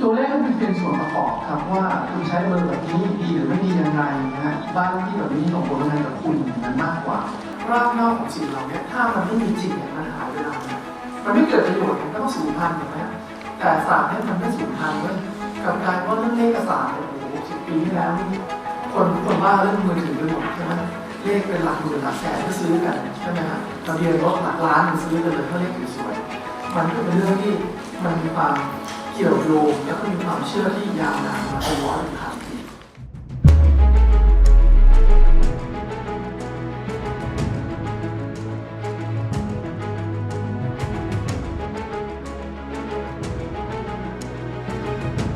ตัวเลขก็เป็นส่วนประกอบครับว่าคุณใช้เบอร์แบบนี้ดีหรือไม่ดีอย่างไรนะฮะบ้านที่แบบนี้ส่งผลยังไงกับคุณมันมากกว่ารากเหง้าของสิ่งเหล่านี้ถ้ามันไม่มีจริงเนี่ยมันหายไปแล้วนะมันไม่เกิดประโยชน์มันก็ต้องสูญพันธุ์ถูกไหมแต่ศาสตร์เนี่ยมันไม่สูญพันธุ์เว้ยกับการว่าเรื่องเลขศาสตร์เนี่ยโอ้โหสิบปีที่แล้วนี่คนทุกคนว่าเรื่องมือถือไปหมดใช่ไหมเลขเป็นหลักหมื่นหลักแสนก็ซื้อกันใช่ไหมฮะทะเบียนรถหลักล้านมันซื้อกันเลยเพราะเลขสวยมันก็เป็นเรื่องที่มันมีความ เกี่ยวโยงและก็มีความเชื่อที่ยาวนานมาเป็นร้อยปี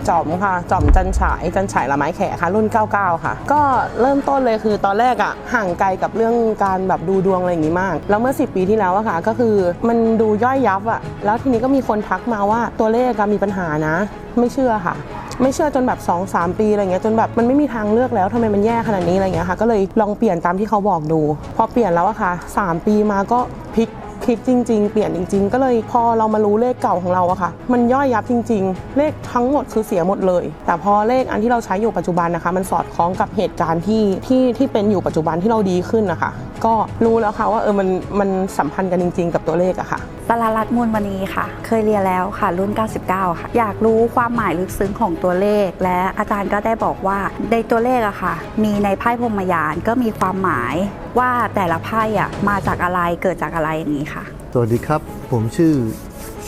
จอมค่ะ จอมจันฉายจันฉายละไม้แขกค่ะ รุ่น 99 ค่ะ ก็เริ่มต้นเลยคือตอนแรกอะห่างไกลกับเรื่องการแบบดูดวงอะไรอย่างงี้มาก แล้วเมื่อ 10 ปีที่แล้วอะค่ะ ก็คือมันดูย่อยยับอะแล้วทีนี้ก็มีคนทักมาว่าตัวเลขมีปัญหานะ ไม่เชื่อค่ะไม่เชื่อจนแบบ 2-3 ปีอะไรเงี้ยจนแบบมันไม่มีทางเลือกแล้วทำไมมันแย่ขนาดนี้อะไรเงี้ยค่ะก็เลยลองเปลี่ยนตามที่เขาบอกดู พอเปลี่ยนแล้วอะค่ะ 3 ปีมาก็พลิก คลิกจริง ๆ เปลี่ยนจริง ๆ ก็เลยพอเรามารู้เลขเก่าของเราอะค่ะ มันย่อยยับจริง ๆ เลขทั้งหมดคือเสียหมดเลย แต่พอเลขอันที่เราใช้อยู่ปัจจุบันนะคะ มันสอดคล้องกับเหตุการณ์ที่ที่ที่เป็นอยู่ปัจจุบันที่เราดีขึ้นนะคะ ก็รู้แล้วค่ะว่าเออมันมันสัมพันธ์กันจริง ๆ กับตัวเลขอะค่ะสารารัตมูลมณีค่ะ เคยเรียนแล้วค่ะ รุ่น 99 ค่ะ อยากรู้ความหมายลึกซึ้งของตัวเลข และอาจารย์ก็ได้บอกว่าในตัวเลขอะค่ะ มีในไพ่พรมยานก็มีความหมายว่าแต่ละไพ่อะมาจากอะไรเกิดจากอะไรอย่างนี้ค่ะ สวัสดีครับ ผมชื่อ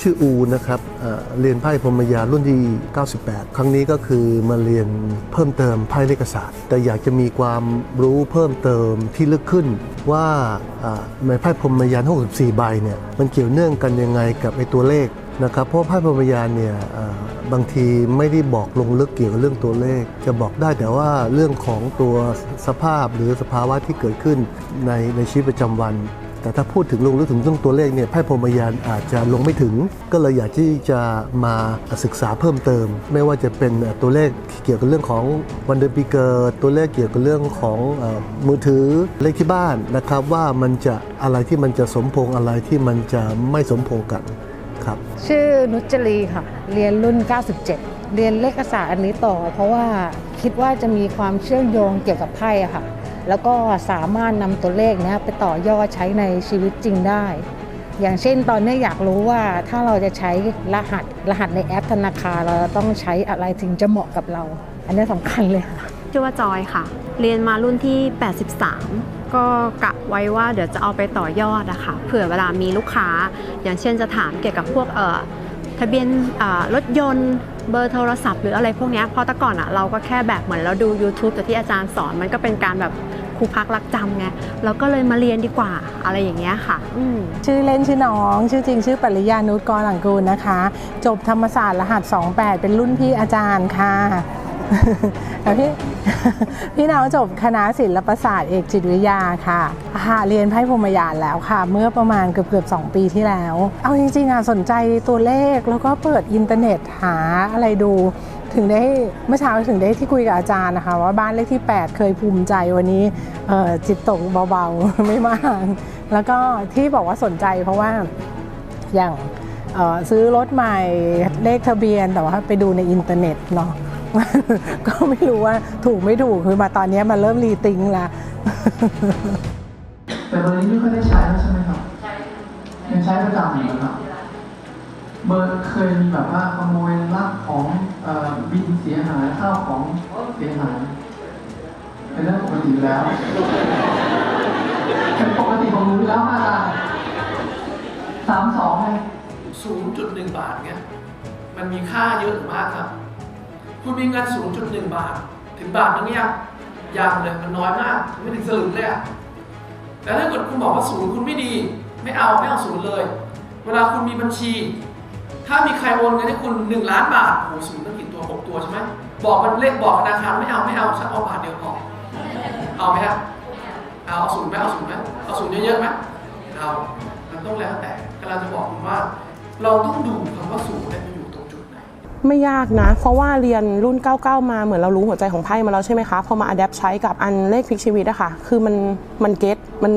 ชื่ออูนะครับเรียนไพ่พรมยานรุ่นที่ 98 ครั้งนี้ก็คือมาเรียนเพิ่มเติมไพ่เลขศาสตร์ แต่อยากจะมีความรู้เพิ่มเติมที่ลึกขึ้นว่าในไพ่พรมยาน64 ใบเนี่ยมันเกี่ยวเนื่องกันยังไงกับไอ้ตัวเลขนะครับเพราะไพ่พรมยานเนี่ยบางทีไม่ได้บอกลงลึกเกี่ยวกับเรื่องตัวเลข จะบอกได้แต่ว่าเรื่องของตัวสภาพหรือสภาวะที่เกิดขึ้นในในชีวิตประจำวัน แต่ถ้าพูดถึงลงลึกถึงเรื่องตัวเลขเนี่ยไพ่พรมยานอาจจะลงไม่ถึง ก็เลยอยากที่จะมาศึกษาเพิ่มเติม ไม่ว่าจะเป็นตัวเลขเกี่ยวกับเรื่องของวันเดือนปีเกิด ตัวเลขเกี่ยวกับเรื่องของมือถือเลขที่บ้านนะครับ ว่ามันจะอะไรที่มันจะสมพงอะไรที่มันจะไม่สมพงกันครับ ชื่อนุจรีค่ะ เรียนรุ่น 97 เรียนเลขศาสตร์อันนี้ต่อ เพราะว่าคิดว่าจะมีความเชื่อมโยงเกี่ยวกับไพ่ค่ะ แล้วก็สามารถนำตัวเลขเนี้ยไปต่อยอดใช้ในชีวิตจริงได้ อย่างเช่นตอนนี้อยากรู้ว่าถ้าเราจะใช้รหัสรหัสในแอปธนาคารเราต้องใช้อะไรถึงจะเหมาะกับเรา อันนี้สำคัญเลยค่ะชื่อว่าจอยค่ะ เรียนมารุ่นที่ 83ก็กะไว้ว่าเดี๋ยวจะเอาไปต่อยอดอะค่ะเผื่อเวลามีลูกค้า อย่างเช่นจะถามเกี่ยวกับพวกเอ่อทะเบียนอ่ารถยนต์ เบอร์โทรศัพท์หรืออะไรพวกนี้เพราะแต่ก่อนอะเราก็แค่แบบเหมือนเราดู YouTube แต่ที่อาจารย์สอนมันก็เป็นการแบบครูพักรักจำไงเราก็เลยมาเรียนดีกว่าอะไรอย่างเงี้ยค่ะชื่อเล่นชื่อน้อง ชื่อจริงชื่อปริยานุชกรหลังกูลนะคะ จบธรรมศาสตร์รหัส 28 เป็นรุ่นพี่อาจารย์ค่ะ พี่พี่น้องจบคณะศิลปศาสตร์เอกจิตวิทยาค่ะค่ะเรียนไพ่พรมยานแล้วค่ะ เมื่อประมาณเกือบเกือบๆ2ปีที่แล้ว เอาจริงๆอะสนใจตัวเลขแล้วก็เปิดอินเทอร์เน็ตหาอะไรดูถึงได้เมื่อเช้าถึงได้ที่คุยกับอาจารย์นะคะ ว่าบ้านเลขที่ 8 เคยภูมิใจวันนี้จิตตกเบาๆ ไม่มาก แล้วก็ที่บอกว่าสนใจเพราะว่าอย่างซื้อรถใหม่เลขทะเบียนแต่ว่าไปดูในอินเทอร์เน็ตเนาะ ก็ไม่รู้ว่าถูกไม่ถูกคือมาตอนนี้มันเริ่มรีติงละแต่เบอร์นี้ไม่ค่อยได้ใช้แล้วใช่ไหมครับยังใช้ประจำอยู่นะครับเบอร์เคยมีแบบว่าขโมยลักของเอ่อบินเสียหายข้าวของเสียหายเป็นเรื่องปกติอยู่แล้วเป็นปกติของหนูอยู่แล้วค่ะอาจารย์สามสองไงศูนย์จุดหนึ่งบาทเนี่ยมันมีค่าเยอะมากครับ คุณมีเงิน 0.1 บาท ถึงบาทนึงยังยังเลยมันน้อยมากไม่ถึงสลึงเลยอะแต่ถ้าเกิดคุณบอกว่าศูนย์คุณไม่ดี ไม่เอาไม่เอาศูนย์เลย เวลาคุณมีบัญชี ถ้ามีใครโอนเงินให้คุณ 1 ล้านบาทโอ้ศูนย์ต้องกี่ตัว 6 ตัวใช่ไหมบอกมันเลขบอกธนาคารไม่เอาไม่เอาฉันเอาบาทเดียวพอเอาไหมครับเอาเอาศูนย์ไหมเอาศูนย์ไหมเอาศูนย์เยอะๆไหมเอามันต้องแล้วแต่กำลังจะบอกคุณว่า เราต้องดูคำว่าศูนย์ ไม่ยากนะ เพราะว่าเรียนรุ่น 99 มาเหมือนเรารู้หัวใจของไพ่มาแล้วใช่ไหมคะพอมาอัดแอปใช้กับอันเลขพลิกชีวิตอะค่ะคือมันมันเก็ตมัน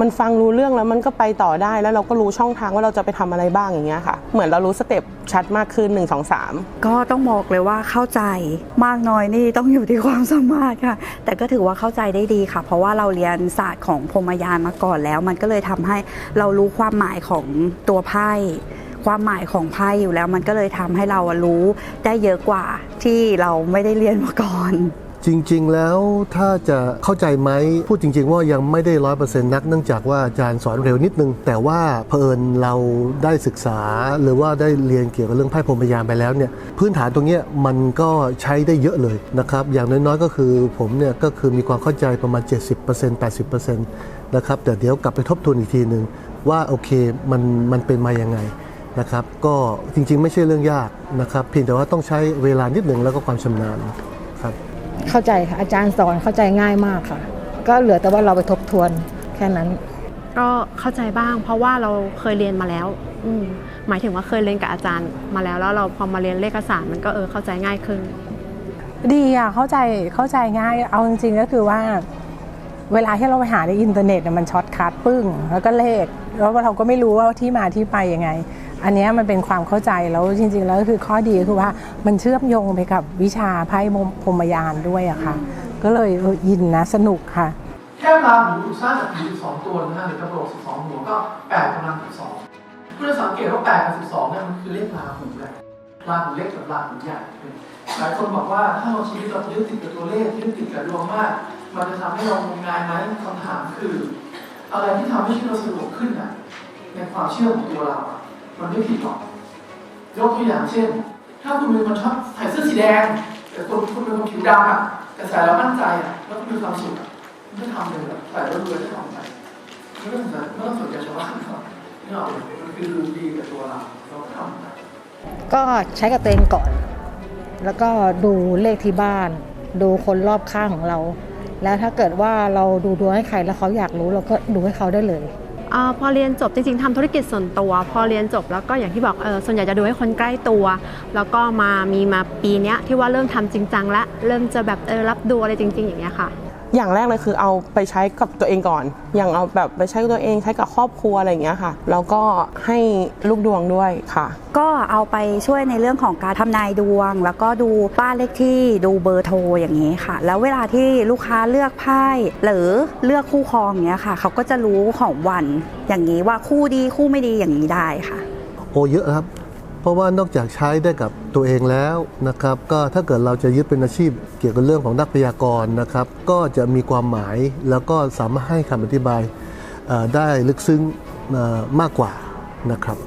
มันฟังรู้เรื่องแล้วมันก็ไปต่อได้แล้วเราก็รู้ช่องทางว่าเราจะไปทำอะไรบ้างอย่างเงี้ยค่ะ เหมือนเรารู้สเต็ปชัดมากขึ้น 1 2 3 ก็ต้องบอกเลยว่าเข้าใจมากน้อยนี่ต้องอยู่ที่ความสามารถค่ะ แต่ก็ถือว่าเข้าใจได้ดีค่ะ เพราะว่าเราเรียนศาสตร์ของพรมยานมาก่อนแล้ว มันก็เลยทำให้เรารู้ความหมายของตัวไพ่ ความหมายของไพ่อยู่แล้ว มันก็เลยทำให้เราอะรู้ได้เยอะกว่าที่เราไม่ได้เรียนมาก่อนจริง ๆ แล้วถ้าจะเข้าใจไหมพูดจริง ๆ ว่ายังไม่ได้ร้อยเปอร์เซ็นต์นักเนื่องจากว่าอาจารย์สอนเร็วนิดนึง แต่ว่าเผอิญเราได้ศึกษา หรือว่าได้เรียนเกี่ยวกับเรื่องไพ่พรหมยานไปแล้วเนี่ยพื้นฐานตรงเนี้ยมันก็ใช้ได้เยอะเลยนะครับ อย่างน้อยๆ ก็คือผมเนี่ยก็คือมีความเข้าใจประมาณ 70% 80%นะครับแต่เดี๋ยวกลับไปทบทวนอีกทีหนึ่งว่าโอเคมันมันเป็นมาอยังไง นะครับก็จริงๆ ไม่ใช่เรื่องยากนะครับเพียงแต่ว่าต้องใช้เวลานิดหนึ่งแล้วก็ความชำนาญครับเข้าใจค่ะอาจารย์สอนเข้าใจง่ายมากค่ะ ก็เหลือแต่ว่าเราไปทบทวนแค่นั้น ก็เข้าใจบ้าง เพราะว่าเราเคยเรียนมาแล้วอืมหมายถึงว่าเคยเรียนกับอาจารย์มาแล้วแล้วเราพอมาเรียนเลขศาสตร์มันก็เออเข้าใจง่ายขึ้น ดีอะเข้าใจเข้าใจง่ายเอาจริงๆก็คือว่าเวลาที่เราไปหาในอินเทอร์เน็ตเนี่ยมันช็อตคัทปึ้ง แล้วก็เลข แล้วเราก็ไม่รู้ว่าที่มาที่ไปยังไง อันนี้มันเป็นความเข้าใจแล้วจริง ๆ แล้วก็คือข้อดีคือว่ามันเชื่อมโยงไปกับวิชาไพ่พรมยานด้วยอะค่ะ ก็เลยเอออินนะสนุกค่ะ แค่ราหูสร้างจากหิน12ตัวนะฮะหรือกระโหลก12หัวก็8กำลัง12คุณจะสังเกตว่า8กับ12เนี่ยมันคือเลขราหูแหละราหูเล็กกับราหูใหญ่หลายคนบอกว่าถ้าเราชีวิตเรายึดติดกับตัวเลขยึดติดกับดวงมาก มันจะทำให้เรางมงายไหมคำถามคือ อะไรที่ทำให้ชีวิตเราสะดวกขึ้นน่ะในความเชื่อของตัวเราอะ มันไม่ผิดหรอกยกตัวอย่างเช่น ถ้าคุณเป็นคนชอบใส่เสื้อสีแดง แต่คนคุณเป็นคนผิวดำอะแต่ใส่แล้วมั่นใจอะแล้วคุณมีความสุขอะไม่ทำเลยแบบใส่แล้วรวยได้ทำไปไม่ต้องสนใจไม่ต้องสนใจชาวบ้านเขาไม่เอาเลยมันคือดูดีกับตัวเราเราก็ทำไปก็ใช้กับตัวเองก่อน แล้วก็ดูเลขที่บ้าน ดูคนรอบข้างของเรา แล้วถ้าเกิดว่าเราดูดวงให้ใครแล้วเขาอยากรู้เราก็ดูให้เขาได้เลย อพอเรียนจบจริงๆทำธุรกิจส่วนตัว พอเรียนจบแล้วก็อย่างที่บอกเออส่วนใหญ่จะดูให้คนใกล้ตัว แล้วก็มามีมาปีนี้ที่ว่าเริ่มทำจริงจังและเริ่มจะแบบเออรับดูอะไรจริง ๆ อย่างเงี้ยค่ะ อย่างแรกเลยคือเอาไปใช้กับตัวเองก่อน อย่างเอาแบบไปใช้กับตัวเองใช้กับครอบครัวอะไรอย่างเงี้ยค่ะ แล้วก็ให้ลูกดวงด้วยค่ะ ก็เอาไปช่วยในเรื่องของการทำนายดวง แล้วก็ดูบ้านเลขที่ดูเบอร์โทรอย่างนี้ค่ะ แล้วเวลาที่ลูกค้าเลือกไพ่หรือเลือกคู่ครองอย่างเงี้ยค่ะ เขาก็จะรู้ของวันอย่างนี้ว่าคู่ดีคู่ไม่ดีอย่างนี้ได้ค่ะ โอ้เยอะครับเพ ราะว่านอกจากใช้ได้กับตัวเองแล้วนะครับก็ถ้าเกิดเราจะยึดเป็นอาชีพเกี่ยวกับเรื่องของนักพยากรณ์นะครับก็จะมีความหมายแล้วก็สามารถให้คำอธิบายได้ลึกซึ้งมากกว่านะครับ